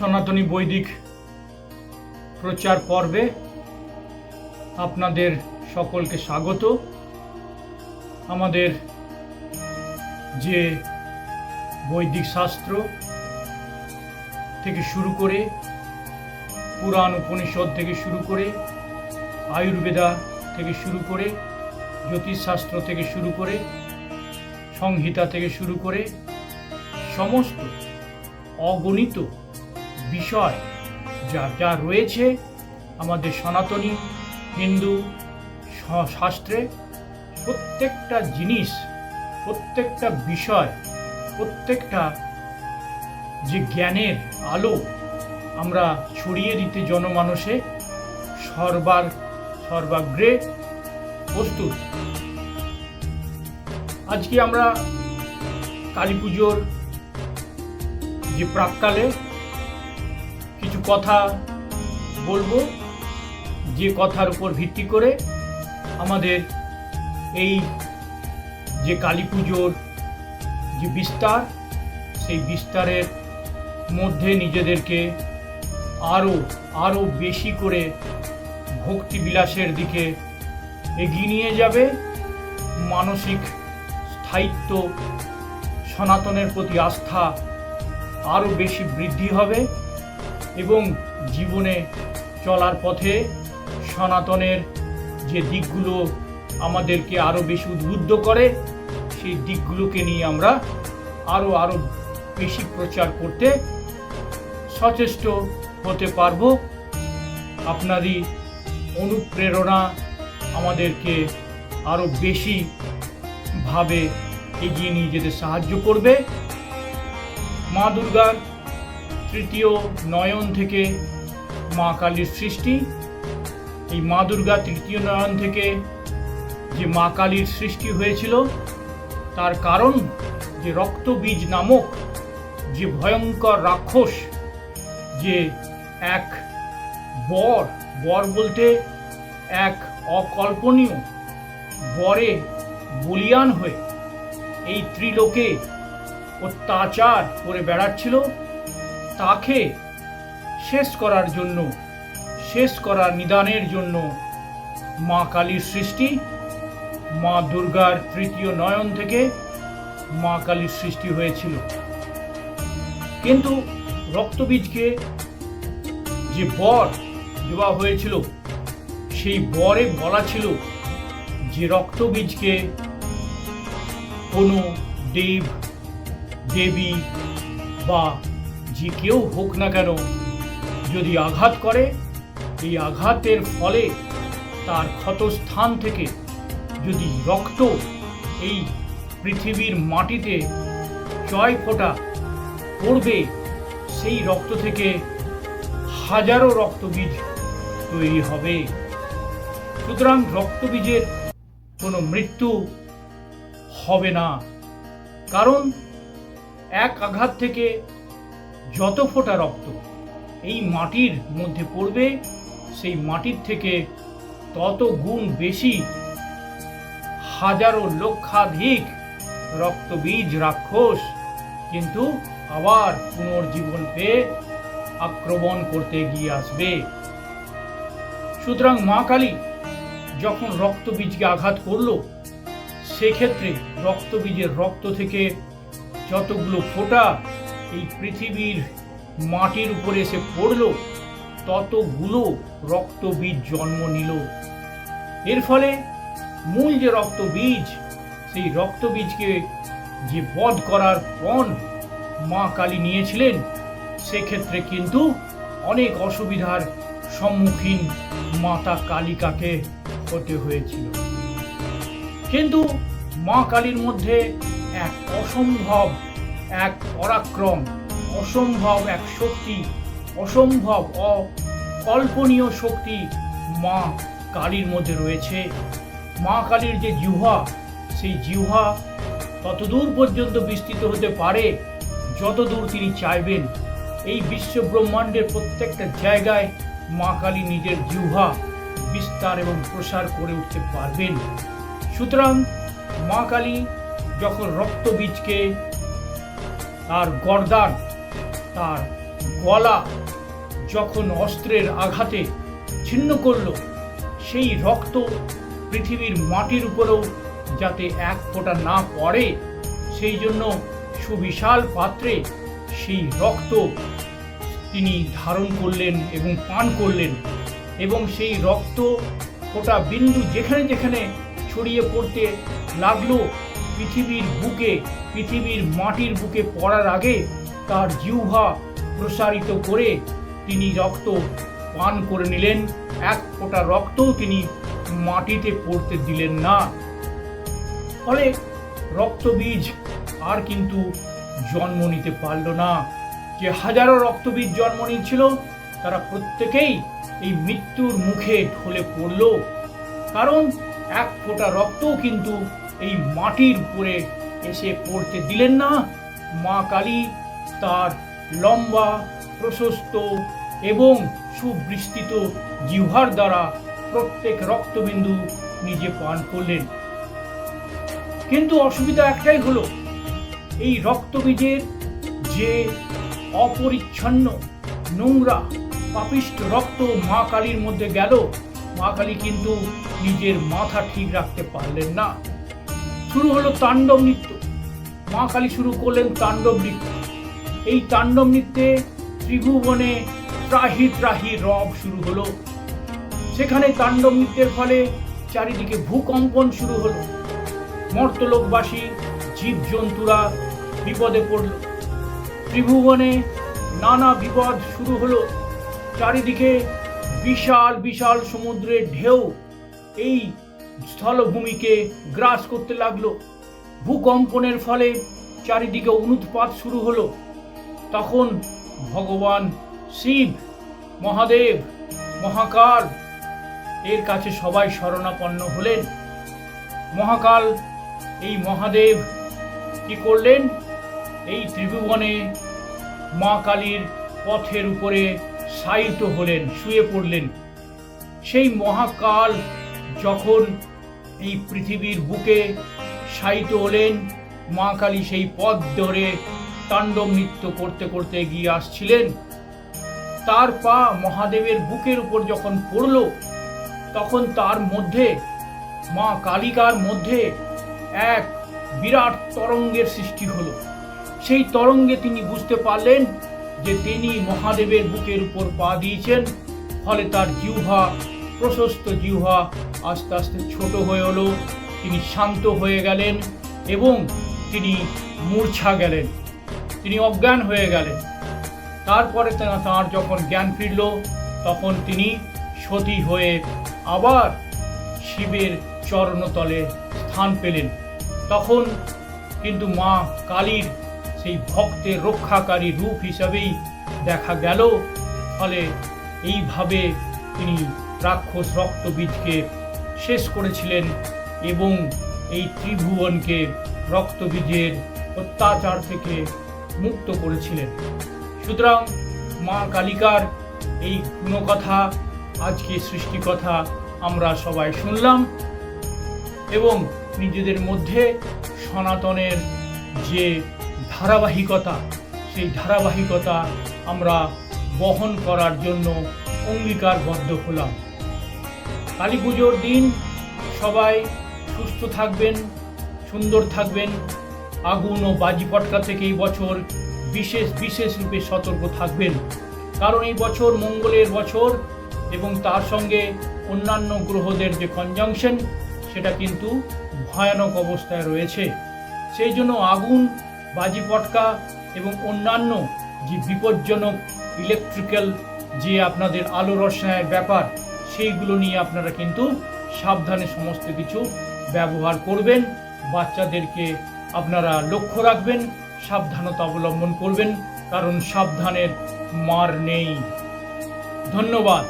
সনাতনী বৈদিক প্রচার পর্বে আপনাদের সকলকে স্বাগত। আমাদের যে বৈদিক শাস্ত্র থেকে শুরু করে পুরাণ উপনিষদ থেকে শুরু করে আয়ুর্বেদা থেকে শুরু করে জ্যোতিষশাস্ত্র থেকে শুরু করে সংহিতা থেকে শুরু করে সমস্ত অগণিত বিষয়, যা যা রয়েছে আমাদের সনাতনী, হিন্দু শাস্ত্রে, প্রত্যেকটা জিনিস, প্রত্যেকটা বিষয়, প্রত্যেকটা যে জ্ঞানের আলো আমরা ছড়িয়ে দিতে জনমানসে সর্বার, সর্বাগ্রে প্রস্তুত। আজকে আমরা কালী পুজোর যে প্রাককালে কথা বলব, যে কথার উপর ভিত্তি করে আমাদের এই যে কালী পুজোর যে বিস্তার, সেই বিস্তারের মধ্যে নিজেদেরকে আরও আরও বেশি করে ভক্তি বিলাসের দিকে এগিয়ে নিয়ে যাবে। মানসিক স্থায়িত্ব সনাতনের প্রতি আস্থা আরও বেশি বৃদ্ধি হবে। এবং জীবনে চলার পথে সনাতনের যে দিকগুলো আমাদেরকে আরও বেশি উদ্বুদ্ধ করে, সেই দিকগুলোকে নিয়ে আমরা আরও আরও বেশি প্রচার করতে সচেষ্ট হতে পারব। আপনারই অনুপ্রেরণা আমাদেরকে আরও বেশি ভাবে এগিয়ে নিয়ে যেতে সাহায্য করবে। মা দুর্গার তৃতীয় নয়ন থেকে মা কালীর সৃষ্টি। এই মা দুর্গা তৃতীয় নয়ন থেকে যে মা কালীর সৃষ্টি হয়েছিল, তার কারণ যে রক্তবীজ নামক যে ভয়ঙ্কর রাক্ষস, যে এক বর বর বলতে এক অকল্পনীয় বরে বলিয়ান হয়ে এই ত্রিলোকে অত্যাচার করে বেড়াচ্ছিল। তাকে শেষ করার জন্য, শেষ করার নিদানের জন্য মা কালীর সৃষ্টি, মা দুর্গার তৃতীয় নয়ন থেকে মা কালীর সৃষ্টি হয়েছিল। কিন্তু রক্তবীজকে যে বর দেওয়া হয়েছিল, সেই বরে বলা ছিল যে রক্তবীজকে কোনো দেব, দেবী বা যে কেউ হোক না কেন, যদি আঘাত করে, এই আঘাতের ফলে তার ক্ষতস্থান থেকে যদি রক্ত এই পৃথিবীর মাটিতে ছয় ফোঁটা পড়বে, সেই রক্ত থেকে হাজারো রক্তবীজ তৈরি হবে। সুতরাং রক্তবীজের কোনো মৃত্যু হবে না। কারণ এক আঘাত থেকে যত ফোঁটা রক্ত এই মাটির মধ্যে পড়বে, সেই মাটির থেকে তত গুণ বেশি হাজারো লক্ষাধিক রক্তবীজ রাক্ষস কিন্তু আবার পুনর্জীবন পেয়ে আক্রমণ করতে গিয়ে আসবে। সুতরাং মা কালী যখন রক্তবীজকে আঘাত করল, সেক্ষেত্রে রক্তবীজের রক্ত থেকে যতগুলো ফোঁটা এই পৃথিবীর মাটির উপরে এসে পড়ল, ততগুলো রক্তবীজ জন্ম নিল। এর ফলে মূল যে রক্তবীজ, সেই রক্তবীজকে যে বধ করার পণ মা কালী নিয়েছিলেন, সেক্ষেত্রে কিন্তু অনেক অসুবিধার সম্মুখীন মাতা কালিকাকে হতে হয়েছিল। কিন্তু মা কালীর মধ্যে এক অসম্ভব এক পরাক্রম, অসম্ভব এক শক্তি, অসম্ভব অকল্পনীয় শক্তি মা কালীর মধ্যে রয়েছে। মা কালীর যে জিহ্বা, সেই জিহ্বা ততদূর পর্যন্ত বিস্তৃত হতে পারে যতদূর তিনি চাইবেন। এই বিশ্ব ব্রহ্মাণ্ডের প্রত্যেকটা জায়গায় মা কালী নিজের জিহ্বা বিস্তার এবং প্রসার করে উঠতে পারবেন। সুতরাং মা কালী যখন রক্তবীজকে তার গর্দান, তার গলা যখন অস্ত্রের আঘাতে ছিন্ন করল, সেই রক্ত পৃথিবীর মাটির উপরেও যাতে এক ফোঁটা না পড়ে, সেই জন্য সুবিশাল পাত্রে সেই রক্ত তিনি ধারণ করলেন এবং পান করলেন এবং সেই রক্ত ফোটা বিন্দু যেখানে যেখানে ছড়িয়ে পড়তে লাগল পৃথিবীর বুকে, পৃথিবীর মাটির বুকে পড়ার আগে তার জিহ্বা প্রসারিত করে তিনি রক্ত পান করে নিলেন। এক ফোঁটা রক্তও তিনি মাটিতে পড়তে দিলেন না। ফলে রক্তবীজ আর কিন্তু জন্ম নিতে পারল না। যে হাজারো রক্তবীজ জন্ম নিয়েছিল, তারা প্রত্যেকেই এই মৃত্যুর মুখে ঢলে পড়ল। কারণ এক ফোঁটা রক্তও কিন্তু এই মাটির উপরে এসে পড়তে দিলেন না। মা কালী তার লম্বা, প্রশস্ত এবং সুবৃষ্টিত জিহ্বার দ্বারা প্রত্যেক রক্তবিন্দু নিজে পান করলেন। কিন্তু অসুবিধা একটাই হলো, এই রক্তবীজের যে অপরিচ্ছন্ন নোংরা, পাপিষ্ট রক্ত মা কালীর মধ্যে গেল, মা কালী কিন্তু নিজের মাথা ঠিক রাখতে পারলেন না। শুরু হলো তাণ্ডব নৃত্য। মা কালী শুরু করলেন তাণ্ডব নৃত্য। এই তাণ্ডব নৃত্যে ত্রিভুবনে ত্রাহি ত্রাহি রব শুরু হলো। সেখানে তাণ্ডব নৃত্যের ফলে চারিদিকে ভূকম্পন শুরু হলো। মর্তলোকবাসী, জীবজন্তুরা বিপদে পড়ল। ত্রিভুবনে নানা বিপদ শুরু হলো। চারিদিকে বিশাল বিশাল সমুদ্রের ঢেউ। এই স্থলভূমিকে গ্রাস করতে লাগল। ভূকম্পনের ফলে চারিদিকে অনুৎপাত শুরু হলো। তখন ভগবান শিব, মহাদেব, মহাকাল এর কাছে সবাই শরণাপন্ন হলেন। মহাকাল, এই মহাদেব কি করলেন? এই ত্রিভুবনে মা কালীর পথের উপরে শায়িত হলেন, শুয়ে পড়লেন। সেই মহাকাল যখন এই পৃথিবীর বুকে শায়িত হলেন মা কালী সেই পথ ধরে তাণ্ডব নৃত্য করতে করতে এগিয়ে আসছিলেন। তার পা মহাদেবের বুকের উপর যখন পড়ল, তখন তার মধ্যে, মা কালিকার মধ্যে এক বিরাট তরঙ্গের সৃষ্টি হলো। সেই তরঙ্গে তিনি বুঝতে পারলেন যে তিনি মহাদেবের বুকের উপর পা দিয়েছেন, ফলে তার জিহ্বা, প্রশস্ত জিহ্বা আস্তে আস্তে ছোট হয়ে হলো, তিনি শান্ত হয়ে গেলেন এবং তিনি মূর্ছা গেলেন। তিনি অজ্ঞান হয়ে গেলেন। তারপরে তাঁর যখন জ্ঞান ফিরল, তখন তিনি সতী হয়ে আবার শিবের চরণতলে স্থান পেলেন। তখন কিন্তু মা কালীর সেই ভক্তের রক্ষাকারী রূপ হিসাবেই দেখা গেল। ফলে এইভাবে তিনি রাক্ষস রক্তবীজকে শেষ করেছিলেন এবং এই ত্রিভুবনকে রক্তবীজের অত্যাচার থেকে মুক্ত করেছিলেন। সুতরাং মা কালিকার এই গুণকথা, আজকে সৃষ্টিকথা আমরা সবাই শুনলাম এবং নিজেদের মধ্যে সনাতনের যে ধারাবাহিকতা, সেই ধারাবাহিকতা আমরা বহন করার জন্য অঙ্গীকারবদ্ধ হলাম। কালী পুজোর দিন সবাই সুস্থ থাকবেন, সুন্দর থাকবেন। আগুন ও বাজি পটকা থেকে এই বছর বিশেষ বিশেষ রূপে সতর্ক থাকবেন। কারণ এই বছর মঙ্গলের বছর এবং তার সঙ্গে অন্যান্য গ্রহদের যে কনজাংশন সেটা কিন্তু ভয়ানক অবস্থায় রয়েছে। সেই জন্য আগুন, বাজি পটকা এবং অন্যান্য যে বিপজ্জনক ইলেকট্রিক্যাল যে আপনাদের আলো রসায়নের ব্যাপার সেইগুলো নিয়ে আপনারা কিন্তু সাবধানে সমস্ত কিছু ব্যবহার করবেন। বাচ্চাদেরকে আপনারা লক্ষ্য রাখবেন, সাবধানতা অবলম্বন করবেন, কারণ সাবধানের মার নেই। ধন্যবাদ।